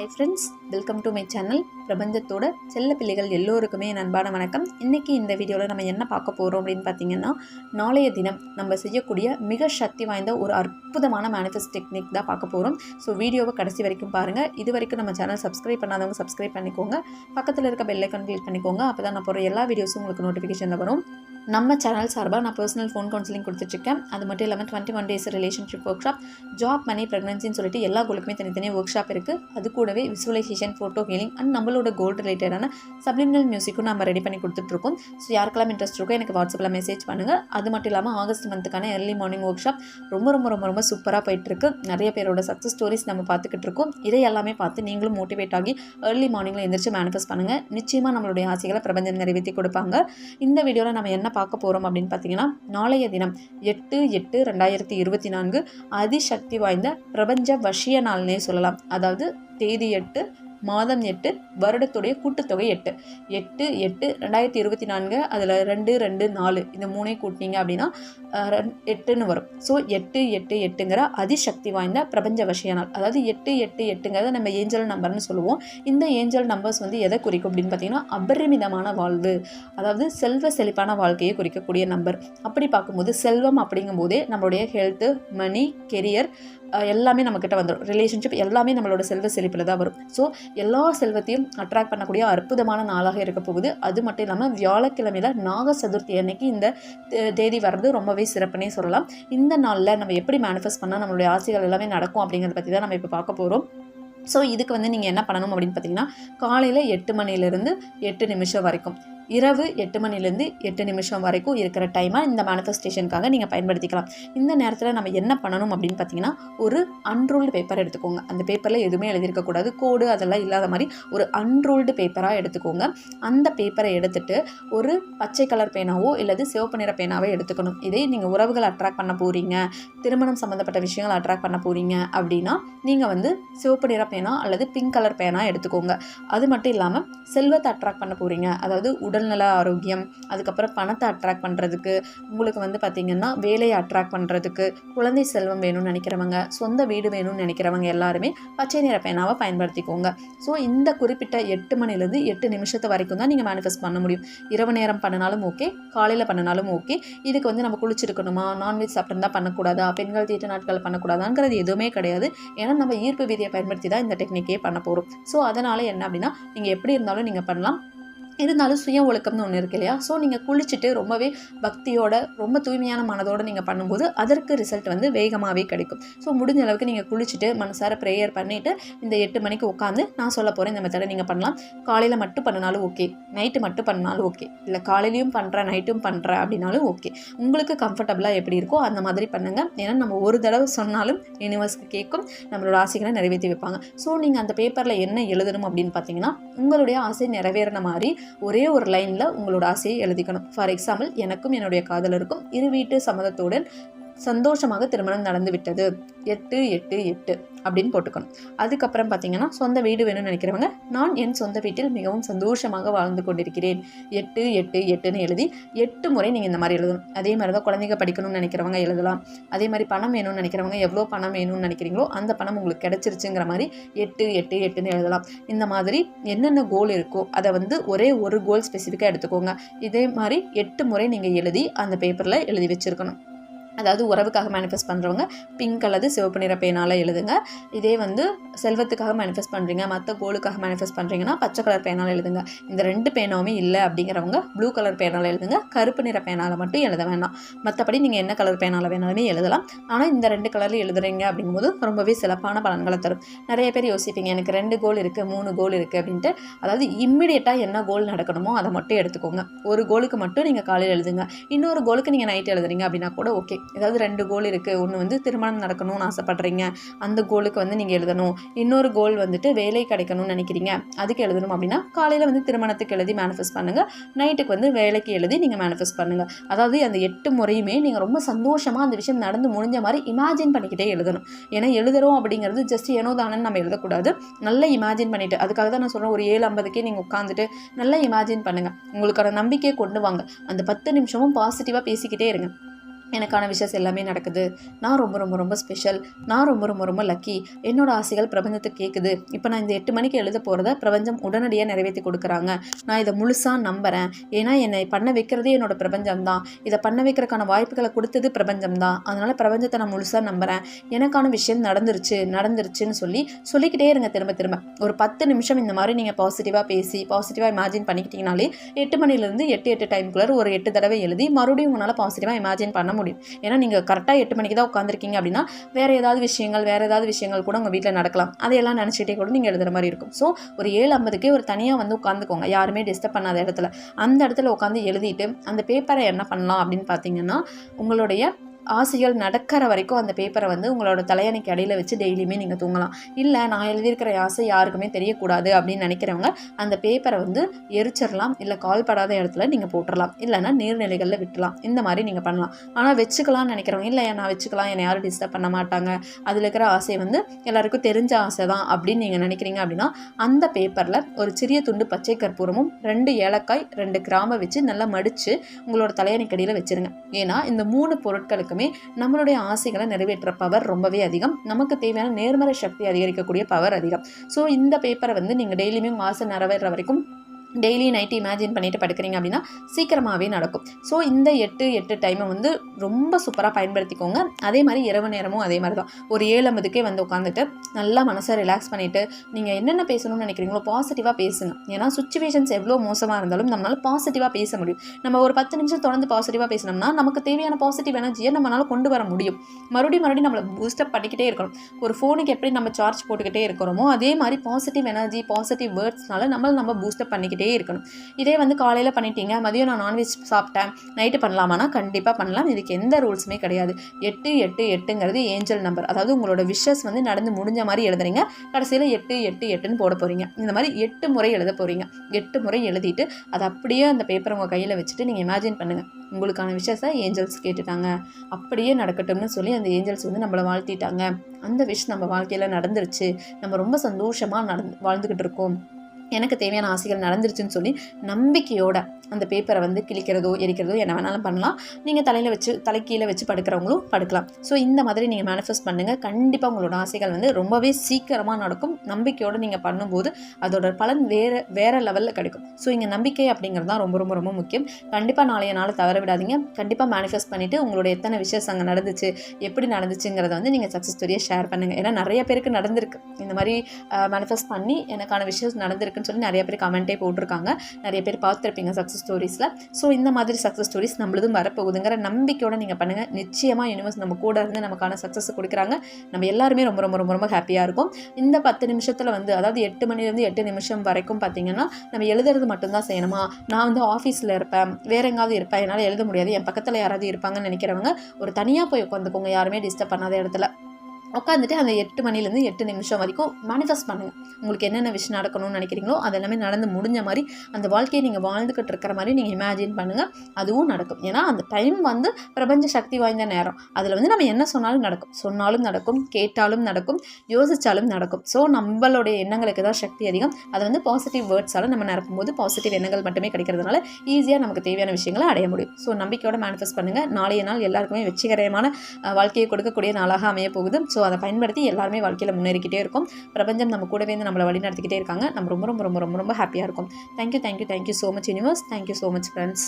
Hi friends welcome to my channel பிரபஞ்சத்தோட செல்ல பிள்ளைகள் எல்லோருக்குமே என் அன்பான வணக்கம். இன்றைக்கி இந்த வீடியோவில் நம்ம என்ன பார்க்க போகிறோம் அப்படின்னு பார்த்தீங்கன்னா நாளைய தினம் நம்ம செய்யக்கூடிய மிக சக்தி வாய்ந்த ஒரு அற்புதமான மேனிஃபெஸ்ட் டெக்னிக் தான் பார்க்க போகிறோம் ஸோ வீடியோவை கடைசி வரைக்கும் பாருங்கள் இது வரைக்கும் நம்ம சேனல் சப்ஸ்கிரைப் பண்ணாதவங்க சப்ஸ்கிரைப் பண்ணிக்கோங்க. பக்கத்தில் இருக்க பெல்லைக்கன் ஐக்கான் கிளிக் பண்ணிக்கோங்க. அப்போ தான் நான் போகிற எல்லா வீடியோஸும் உங்களுக்கு நோட்டிஃபிகேஷனில் வரும். நம்ம சேனல் சார்பாக நான் பர்சனல் ஃபோன் கவுன்சிலிங் கொடுத்துட்ருக்கேன். அது மட்டும் இல்லாமல் twenty one days relationship workshop job money ப்ரெக்னன்சின்னு சொல்லிட்டு எல்லா கோலுக்குமே தனித்தனியாக ஒர்க் ஷாப் இருக்குது அது கூடவே விசுவலைசேஷன் ஃபோட்டோ ஹீலிங் அண்ட் நம்மளோட கோல் ரிலேட்டடான சப்ளிமினல் மியூசிக்கும் நம்ம ரெடி பண்ணி கொடுத்துட்ருக்கோம். ஸோ யாருக்கெல்லாம் இன்ட்ரெஸ்ட் இருக்கோ எனக்கு வாட்ஸ்அப்பில் மெசேஜ் பண்ணுங்கள் அது மட்டும் இல்லாமல் ஆகஸ்ட் மந்த்துக்கான ஏர்லி மார்னிங் ஒர்க் ஷாப் ரொம்ப ரொம்ப ரொம்ப ரொம்ப சூப்பராக போயிட்டுருக்கு நிறைய பேரோட சக்ஸஸ் ஸ்டோரிஸ் நம்ம பார்த்துக்கிட்டு இருக்கோம் இதை எல்லாமே பார்த்து நீங்களும் மோட்டிவேட் ஆகி ஏர்லி மார்னிங்கில் எந்திரிச்சு மேனிஃபெஸ்ட் பண்ணுங்கள் நிச்சயமாக நம்மளுடைய ஆசைகளை பிரபஞ்சம் நிறைவேற்றி கொடுப்பாங்க. இந்த வீடியோவில் நம்ம என்ன பார்க்க போகிறோம் அப்படின்னு பார்த்தீங்கன்னா நாளைய தினம் எட்டு எட்டு ரெண்டாயிரத்தி இருபத்தி நான்கு அதிசக்தி வாய்ந்த பிரபஞ்ச வஷிய நாள்னே சொல்லலாம். அதாவது தேதி எட்டு மாதம் எட்டு வருடத்துடைய கூட்டுத்தொகை எட்டு. எட்டு எட்டு ரெண்டாயிரத்தி இருபத்தி நான்கு அதில் ரெண்டு ரெண்டு நாலு. இந்த மூணே கூட்டினீங்க அப்படின்னா எட்டுன்னு வரும். ஸோ எட்டு எட்டு எட்டுங்கிற அதிசக்தி வாய்ந்த பிரபஞ்ச வஷிய நாள் அதாவது எட்டு எட்டு எட்டுங்கிறத நம்ம ஏஞ்சல் நம்பர்னு சொல்லுவோம். இந்த ஏஞ்சல் நம்பர்ஸ் வந்து எதை குறிக்கும் அப்படின்னு பார்த்தீங்கன்னா அபரிமிதமான வாழ்வு. அதாவது செல்வ செழிப்பான வாழ்க்கையை குறிக்கக்கூடிய நம்பர். அப்படி பார்க்கும்போது செல்வம் அப்படிங்கும்போதே நம்மளுடைய ஹெல்த்து மணி கெரியர் எல்லாமே நம்மக்கிட்ட வந்துடும் ரிலேஷன்ஷிப் எல்லாமே நம்மளோட செல்வ செழிப்பில் தான் வரும். ஸோ எல்லா செல்வத்தையும் அட்ராக்ட் பண்ணக்கூடிய அற்புதமான நாளாக இருக்க போகுது. அது மட்டும் இல்லாமல் வியாழக்கிழமையில் நாக சதுர்த்தி அன்னைக்கு இந்த தே- தேதி வர்றது ரொம்பவே சிறப்புனே சொல்லலாம். இந்த நாளில் நம்ம எப்படி மேனிஃபெஸ்ட் பண்ணால் நம்மளுடைய ஆசைகள் எல்லாமே நடக்கும் அப்படிங்கிறத பற்றி தான் நம்ம இப்போ பார்க்க போகிறோம் ஸோ இதுக்கு வந்து நீங்கள் என்ன பண்ணணும் அப்படின்னு பார்த்தீங்கன்னா காலையில் எட்டு மணிலேருந்து எட்டு நிமிஷம் வரைக்கும். இரவு எட்டு மணிலேருந்து எட்டு நிமிஷம் வரைக்கும் இருக்கிற டைமை இந்த மேனிஃபெஸ்டேஷனுக்காக நீங்கள் பயன்படுத்திக்கலாம். இந்த நேரத்தில் நம்ம என்ன பண்ணணும் அப்படின்னு பார்த்தீங்கன்னா ஒரு அன்ரோல்டு பேப்பர் எடுத்துக்கோங்க. அந்த பேப்பரில் எதுவுமே எழுதியிருக்கக்கூடாது கோடு அதெல்லாம் இல்லாத மாதிரி ஒரு அன்ரோல்டு பேப்பராக எடுத்துக்கோங்க. அந்த பேப்பரை எடுத்துட்டு ஒரு பச்சை கலர் பேனாவோ இல்லது சிவப்பு நிற பேனாவோ எடுத்துக்கணும். இதே நீங்கள் உறவுகள் அட்ராக்ட் பண்ண போகிறீங்க திருமணம் சம்மந்தப்பட்ட விஷயங்கள் அட்ராக்ட் பண்ண போகிறீங்க அப்படின்னா நீங்கள் வந்து சிவப்பு நிற பேனா அல்லது பிங்க் கலர் பேனா எடுத்துக்கோங்க. அது மட்டும் இல்லாமல் செல்வத்தை அட்ராக்ட் பண்ண போகிறீங்க அதாவது உடல் உடல்நல ஆரோக்கியம் அதுக்கப்புறம் பணத்தை அட்ராக்ட் பண்ணுறதுக்கு உங்களுக்கு வந்து பார்த்திங்கன்னா வேலையை அட்ராக்ட் பண்ணுறதுக்கு குழந்தை செல்வம் வேணும்னு நினைக்கிறவங்க சொந்த வீடு வேணும்னு நினைக்கிறவங்க எல்லாருமே பச்சை நிற பேனாவை பயன்படுத்திக்கோங்க. ஸோ இந்த குறிப்பிட்ட எட்டு மணிலேருந்து எட்டு நிமிஷத்து வரைக்கும் தான் நீங்கள் மேனிஃபெஸ்ட் பண்ண முடியும். இரவு நேரம் பண்ணினாலும் ஓகே காலையில் பண்ணினாலும் ஓகே இதுக்கு வந்து நம்ம குளிச்சிருக்கணுமா? நான்வெஜ் சாப்பிட்டுருந்தா பண்ணக்கூடாதா? பெண்கள் தீட்டு நாட்கள் பண்ணக்கூடாதாங்கிறது எதுவுமே கிடையாது. ஏன்னா நம்ம ஈர்ப்பு விதியை பயன்படுத்தி தான் இந்த டெக்னிக்கே பண்ண போகிறோம் ஸோ அதனால் என்ன அப்படின்னா நீங்கள் எப்படி இருந்தாலும் நீங்கள் பண்ணலாம். இருந்தாலும் சுய ஒழுக்கம்னு ஒன்று இருக்கு இல்லையா? ஸோ நீங்கள் குளிச்சுட்டு ரொம்பவே பக்தியோட ரொம்ப தூய்மையான மனதோடு நீங்கள் பண்ணும்போது அதற்கு ரிசல்ட் வந்து வேகமாகவே கிடைக்கும். ஸோ முடிஞ்ச அளவுக்கு நீங்கள் குளிச்சுட்டு மனசார ப்ரேயர் பண்ணிவிட்டு இந்த எட்டு மணிக்கு உட்காந்து நான் சொல்ல போகிறேன் இந்த மெத்தடை நீங்கள் பண்ணலாம். காலையில் மட்டும் பண்ணினாலும் ஓகே நைட்டு மட்டும் பண்ணாலும் ஓகே இல்லை காலையிலையும் பண்ணுறேன் நைட்டும் பண்ணுறேன் அப்படின்னாலும் ஓகே உங்களுக்கு கம்ஃபர்டபுளாக எப்படி இருக்கோ அந்த மாதிரி பண்ணுங்கள் ஏன்னா நம்ம ஒரு தடவை சொன்னாலும் யூனிவர்ஸ்க்கு கேட்கும் நம்மளோட ஆசைகளை நிறைவேற்றி வைப்பாங்க. ஸோ நீங்கள் அந்த பேப்பரில் என்ன எழுதணும் அப்படின்னு பார்த்தீங்கன்னா உங்களுடைய ஆசை நிறைவேறின மாதிரி ஒரே ஒரு லைனில் உங்களோட ஆசையை எழுதிக்கணும். ஃபார் எக்ஸாம்பிள் எனக்கும் என்னுடைய காதலருக்கும் இரு வீட்டு சம்மதத்துடன் சந்தோஷமாக திருமணம் நடந்துவிட்டது. எட்டு எட்டு எட்டு அப்படின்னு போட்டுக்கணும். அதுக்கப்புறம் பார்த்தீங்கன்னா சொந்த வீடு வேணும்னு நினைக்கிறவங்க நான் என் சொந்த வீட்டில் மிகவும் சந்தோஷமாக வாழ்ந்து கொண்டிருக்கிறேன். எட்டு எட்டு எட்டுன்னு எழுதி எட்டு முறை நீங்கள் இந்த மாதிரி எழுதணும். அதே மாதிரி தான் குழந்தைங்க படிக்கணும்னு நினைக்கிறவங்க எழுதலாம். அதே மாதிரி பணம் வேணும்னு நினைக்கிறவங்க எவ்வளோ பணம் வேணும்னு நினைக்கிறீங்களோ அந்த பணம் உங்களுக்கு கிடச்சிருச்சுங்கிற மாதிரி எட்டு எட்டு எட்டுன்னு எழுதலாம். இந்த மாதிரி என்னென்ன கோல் இருக்கோ அதை வந்து ஒரே ஒரு கோல் ஸ்பெசிஃபிக்காக எடுத்துக்கோங்க. இதே மாதிரி எட்டு முறை நீங்கள் எழுதி அந்த பேப்பரில் எழுதி வச்சுருக்கணும். அதாவது உறவுக்காக மேனிஃபெஸ்ட் பண்ணுறவங்க பிங்க் அல்லது சிவப்பு நிற பேனால் எழுதுங்க. இதே வந்து செல்வத்துக்காக மேனிஃபெஸ்ட் பண்ணுறீங்க மற்ற கோலுக்காக மேனிஃபெஸ்ட் பண்ணுறீங்கன்னா பச்சை கலர் பேனால் எழுதுங்க. இந்த ரெண்டு பேனாவுமே இல்லை அப்படிங்கிறவங்க ப்ளூ கலர் பேனால் எழுதுங்க. கருப்பு நிற பேனால் மட்டும் எழுத வேண்டாம் மற்றபடி நீங்கள் என்ன கலர் பேனால் வேணாலுமே எழுதலாம். ஆனால் இந்த ரெண்டு கலரில் எழுதுறீங்க அப்படிங்கும்போது ரொம்பவே சிறப்பான பலன்களை தரும். நிறைய பேர் யோசிப்பீங்க எனக்கு ரெண்டு கோல் இருக்குது மூணு கோல் இருக்குது அப்படின்ட்டு. அதாவது இம்மிடியட்டாக என்ன கோல் நடக்கணுமோ அதை மட்டும் எடுத்துக்கோங்க. ஒரு கோலுக்கு மட்டும் நீங்கள் காலையில் எழுதுங்க. இன்னொரு கோலுக்கு நீங்கள் நைட் எழுதுறீங்க அப்படின்னா கூட ஓகே ஏதாவது ரெண்டு கோல் இருக்குது ஒன்று வந்து திருமணம் நடக்கணும்னு ஆசைப்பட்றீங்க அந்த கோலுக்கு வந்து நீங்கள் எழுதணும். இன்னொரு கோல் வந்துட்டு வேலை கிடைக்கணும்னு நினைக்கிறீங்க அதுக்கு எழுதணும் அப்படின்னா காலையில் வந்து திருமணத்துக்கு எழுதி மேனிஃபெஸ்ட் பண்ணுங்கள் நைட்டுக்கு வந்து வேலைக்கு எழுதி நீங்கள் மேனிஃபெஸ்ட் பண்ணுங்கள் அதாவது அந்த எட்டு முறையுமே நீங்கள் ரொம்ப சந்தோஷமாக அந்த விஷயம் நடந்து முடிஞ்ச மாதிரி இமேஜின் பண்ணிக்கிட்டே எழுதணும். ஏன்னா எழுதுறோம் அப்படிங்கிறது ஜஸ்ட் ஏனோ தானன்னு நம்ம எழுதக்கூடாது. நல்லா இமேஜின் பண்ணிவிட்டு அதுக்காக தான் நான் சொல்கிறேன் ஒரு ஏழு ஐம்பதுக்கே நீங்கள் உட்காந்துட்டு நல்லா இமேஜின் பண்ணுங்கள் உங்களுக்கான நம்பிக்கையை கொண்டு வாங்க. அந்த பத்து நிமிஷமும் பாசிட்டிவாக பேசிக்கிட்டே இருங்க. எனக்கான விஷஸ் எல்லாமே நடக்குது. நான் ரொம்ப ரொம்ப ரொம்ப ஸ்பெஷல் நான் ரொம்ப ரொம்ப ரொம்ப லக்கி என்னோட ஆசைகள் பிரபஞ்சத்துக்கு கேட்குது இப்போ நான் இந்த எட்டு மணிக்கு எழுத போகிறத பிரபஞ்சம் உடனடியாக நிறைவேற்றி கொடுக்குறாங்க. நான் இதை முழுசாக நம்புகிறேன் ஏன்னா என்னை பண்ண வைக்கிறதே என்னோட பிரபஞ்சம் தான். இதை பண்ண வைக்கிறதுக்கான வாய்ப்புகளை கொடுத்தது பிரபஞ்சம் தான். அதனால் பிரபஞ்சத்தை நான் முழுசாக நம்புகிறேன் எனக்கான விஷயம் நடந்துருச்சு நடந்துருச்சுன்னு சொல்லி சொல்லிக்கிட்டே இருங்க திரும்ப திரும்ப. ஒரு பத்து நிமிஷம் இந்த மாதிரி நீங்கள் பாசிட்டிவாக பேசி பாசிட்டிவாக இமேஜின் பண்ணிக்கிட்டீங்கனாலே எட்டு மணிலேருந்து எட்டு எட்டு டைம்குள்ளே ஒரு எட்டு தடவை எழுதி மறுபடியும் உங்களால் பாசிட்டிவாக இமேஜின் பண்ண முடியும். ஏன்னா நீங்கள் கரெக்டாக எட்டு மணிக்கு தான் உட்காந்துருக்கீங்க அப்படின்னா வேறு ஏதாவது விஷயங்கள் வேறு ஏதாவது விஷயங்கள் கூட உங்கள் வீட்டில் நடக்கலாம். அதையெல்லாம் நினச்சிட்டே கூட நீங்கள் எழுதுகிற மாதிரி இருக்கும். ஸோ ஒரு ஏழு ஐம்பதுக்கே ஒரு தனியாக வந்து உட்காந்துக்கோங்க யாருமே டிஸ்டர்ப் பண்ணாத இடத்துல. அந்த இடத்துல உட்காந்து எழுதிட்டு அந்த பேப்பரை என்ன பண்ணலாம் அப்படின்னு பார்த்தீங்கன்னா உங்களுடைய ஆசைகள் நடக்கிற வரைக்கும் அந்த பேப்பரை வந்து உங்களோட தலையணைக்கு அடியில் வச்சு டெய்லியுமே நீங்கள் தூங்கலாம். இல்லை நான் எழுதியிருக்கிற ஆசை யாருக்குமே தெரியக்கூடாது அப்படின்னு நினைக்கிறவங்க அந்த பேப்பரை வந்து எரிச்சிடலாம். இல்லை கால் படாத இடத்துல நீங்கள் போட்டுடலாம். இல்லைன்னா நீர்நிலைகளில் விட்டுலாம் இந்த மாதிரி நீங்கள் பண்ணலாம். ஆனால் வச்சுக்கலாம்னு நினைக்கிறவங்க இல்லை நான் வச்சுக்கலாம். என்னை யாரும் டிஸ்டர்ப் பண்ண மாட்டாங்க. அதில் இருக்கிற ஆசை வந்து எல்லாருக்கும் தெரிஞ்ச ஆசை தான் அப்படின்னு நீங்கள் நினைக்கிறீங்க அப்படின்னா அந்த பேப்பரில் ஒரு சிறிய துண்டு பச்சை கற்பூரமும் ரெண்டு ஏலக்காய் ரெண்டு கிராம்பை வச்சு நல்லா மடித்து உங்களோட தலையணைக்கடியில் வச்சுருங்க. ஏன்னா இந்த மூணு பொருட்களுக்குமே நம்மளுடைய ஆசைகளை நிறைவேற்ற பவர் ரொம்பவே அதிகம். நமக்கு தேவையான நேர்மறை சக்தி அதிகரிக்கக்கூடிய பவர் அதிகம். ஸோ இந்த பேப்பரை வந்து நீங்கள் டெய்லியுமே உங்கள் ஆசை நிறைவேற வரைக்கும் டெய்லி நைட்டு இமேஜின் பண்ணிட்டு படுக்கிறீங்க அப்படின்னா சீக்கிரமாகவே நடக்கும். ஸோ இந்த எட்டு எட்டு டைமை வந்து ரொம்ப சூப்பராக பயன்படுத்திக்கோங்க. அதே மாதிரி இரவு நேரமும் அதே மாதிரி தான். ஒரு ஏழு ஐம்பதுக்கே வந்து உட்காந்துட்டு நல்லா மனசை ரிலாக்ஸ் பண்ணிவிட்டு நீங்கள் என்னென்ன பேசணும்னு நினைக்கிறீங்களோ பாசிட்டிவாக பேசுங்க. ஏன்னா சுச்சுவேஷன்ஸ் எவ்வளோ மோசமாக இருந்தாலும் நம்மளால் பாசிட்டிவாக பேச முடியும். நம்ம ஒரு பத்து நிமிஷம் தொடர்ந்து பாசிட்டிவாக பேசினோம்னா நமக்கு தேவையான பாசிட்டிவ் எனர்ஜியை நம்மளால் கொண்டு வர முடியும். மறுபடியும் மறுபடியும் நம்மளை பூஸ்டப் பண்ணிக்கிட்டே இருக்கணும். ஒரு ஃபோனுக்கு எப்படி நம்ம சார்ஜ் போட்டுக்கிட்டே இருக்கிறோமோ அதே மாதிரி பாசிட்டிவ் எனர்ஜி பாசிட்டிவ் வேர்ட்ஸ்னால நம்மளை நம்ம பூஸ்டப் பண்ணிக்கிட்டே இருக்கணும். இதே வந்து காலையில் பண்ணிட்டீங்க மதியம் நான் நான்வெஜ் சாப்பிட்டேன் நைட்டு பண்ணலாமானா கண்டிப்பாக பண்ணலாம். இதுக்கு எந்த ரூல்ஸுமே கிடையாது. எட்டு எட்டு எட்டுங்கிறது ஏஞ்சல் நம்பர். அதாவது உங்களோட விஷஸ் வந்து நடந்து முடிஞ்ச மாதிரி எழுதுறீங்க. கடைசியில் எட்டு எட்டு எட்டுன்னு போட போகிறீங்க இந்த மாதிரி எட்டு முறை எழுத போகிறீங்க எட்டு முறை எழுதிட்டு அதை அப்படியே அந்த பேப்பரை உங்கள் கையில் வச்சுட்டு நீங்கள் இமேஜின் பண்ணுங்கள் உங்களுக்கான விஷயத்தை ஏஞ்சல்ஸ் கேட்டுட்டாங்க. அப்படியே நடக்கட்டும்னு சொல்லி அந்த ஏஞ்சல்ஸ் வந்து நம்மளை வாழ்த்திட்டாங்க. அந்த விஷ் நம்ம வாழ்க்கையில் நடந்துருச்சு. நம்ம ரொம்ப சந்தோஷமாக நடந்து வாழ்ந்துக்கிட்டு இருக்கோம். எனக்கு தேவையான ஆசைகள் நடந்துருச்சுன்னு சொல்லி நம்பிக்கையோட அந்த பேப்பரை வந்து கிழிக்கிறதோ எரிக்கிறதோ என்ன வேணாலும் பண்ணலாம். நீங்கள் தலையில் வச்சு தலை கீழே வச்சு படுக்கிறவங்களும் படுக்கலாம். ஸோ இந்த மாதிரி நீங்கள் மேனிஃபெஸ்ட் பண்ணுங்கள் கண்டிப்பாக உங்களோட ஆசைகள் வந்து ரொம்பவே சீக்கிரமாக நடக்கும். நம்பிக்கையோடு நீங்கள் பண்ணும்போது அதோட பலன் வேறு வேறு லெவலில் கிடைக்கும். ஸோ இங்கே நம்பிக்கை அப்படிங்கிறது தான் ரொம்ப ரொம்ப ரொம்ப முக்கியம். கண்டிப்பாக நாளைய நாள் தவற விடாதீங்க. கண்டிப்பாக மேனிஃபெஸ்ட் பண்ணிவிட்டு உங்களோட எத்தனை விஷயம் அங்கே நடந்துச்சு எப்படி நடந்துச்சுங்கிறத வந்து நீங்கள் சக்ஸஸ் ஸ்டோரியை ஷேர் பண்ணுங்கள் ஏன்னா நிறைய பேருக்கு நடந்திருக்கு. இந்த மாதிரி மேனிஃபெஸ்ட் பண்ணி எனக்கான விஷயம் இருக்குன்னு சொல்லி நிறைய பேர் கமெண்ட்டே போட்டிருக்காங்க. நிறைய பேர் பார்த்துருப்பீங்க சக்ஸஸ் ஸ்டோரிஸில் ஸோ இந்த மாதிரி சக்ஸஸ் ஸ்டோரிஸ் நம்மளதும் வரப்போகுதுங்கிற நம்பிக்கையோட நீங்கள் பண்ணுங்கள் நிச்சயமாக யூனிவர்ஸ் நம்ம கூட இருந்து நமக்கான சக்ஸஸ் கொடுக்குறாங்க. நம்ம எல்லாருமே ரொம்ப ரொம்ப ரொம்ப ரொம்ப ஹாப்பியாக இருக்கும். இந்த பத்து நிமிஷத்தில் வந்து அதாவது எட்டு மணிலேருந்து எட்டு நிமிஷம் வரைக்கும் பார்த்தீங்கன்னா நம்ம எழுதுறது மட்டும்தான் செய்யணுமா? நான் வந்து ஆஃபீஸில் இருப்பேன். வேற எங்காவது இருப்பேன். என்னால் எழுத முடியாது. என் பக்கத்தில் யாராவது இருப்பாங்கன்னு நினைக்கிறவங்க ஒரு தனியாக போய் உட்காந்துக்கோங்க. யாருமே டிஸ்டர்ப் பண்ணாத இடத்துல. உட்காந்துட்டு அந்த எட்டு மணிலேருந்து எட்டு நிமிஷம் வரைக்கும் மேனிஃபெஸ்ட் பண்ணுங்கள் உங்களுக்கு என்னென்ன விஷயம் நடக்கணும்னு நினைக்கிறீங்களோ அது எல்லாமே நடந்து முடிஞ்ச மாதிரி அந்த வாழ்க்கையை நீங்கள் வாழ்ந்துக்கிட்டு இருக்கிற மாதிரி நீங்கள் இமேஜின் பண்ணுங்கள் அதுவும் நடக்கும். ஏன்னா அந்த டைம் வந்து பிரபஞ்ச சக்தி வாய்ந்த நேரம். அதில் வந்து நம்ம என்ன சொன்னாலும் நடக்கும். சொன்னாலும் நடக்கும் கேட்டாலும் நடக்கும் யோசித்தாலும் நடக்கும். ஸோ நம்மளுடைய எண்ணங்களுக்கு தான் சக்தி அதிகம். அதை வந்து பாசிட்டிவ் வேர்ட்ஸால் நம்ம நிரப்பும்போது பாசிட்டிவ் எண்ணங்கள் மட்டுமே கிடைக்கிறதுனால ஈஸியாக நமக்கு தேவையான விஷயங்களை அடைய முடியும். ஸோ நம்பிக்கையோட மேனிஃபெஸ்ட் பண்ணுங்கள் நாளைய நாள் எல்லாருக்குமே வெற்றிகரமான வாழ்க்கையை கொடுக்கக்கூடிய நாளாக அமைய போகுது. ஸோ அதை பயன்படுத்தி எல்லாருமே வாழ்க்கையில் முன்னேறிக்கிட்டே இருக்கும். பிரபஞ்சம் நம்ம கூடவே இருந்து நம்மளை வழி நடத்திக்கிட்டே இருக்காங்க. நம்ம ரொம்ப ரொம்ப ரொம்ப ரொம்ப ரொம்ப ஹாப்பியாக இருக்கும். Thank you thank you thank you so much universe thank you so much friends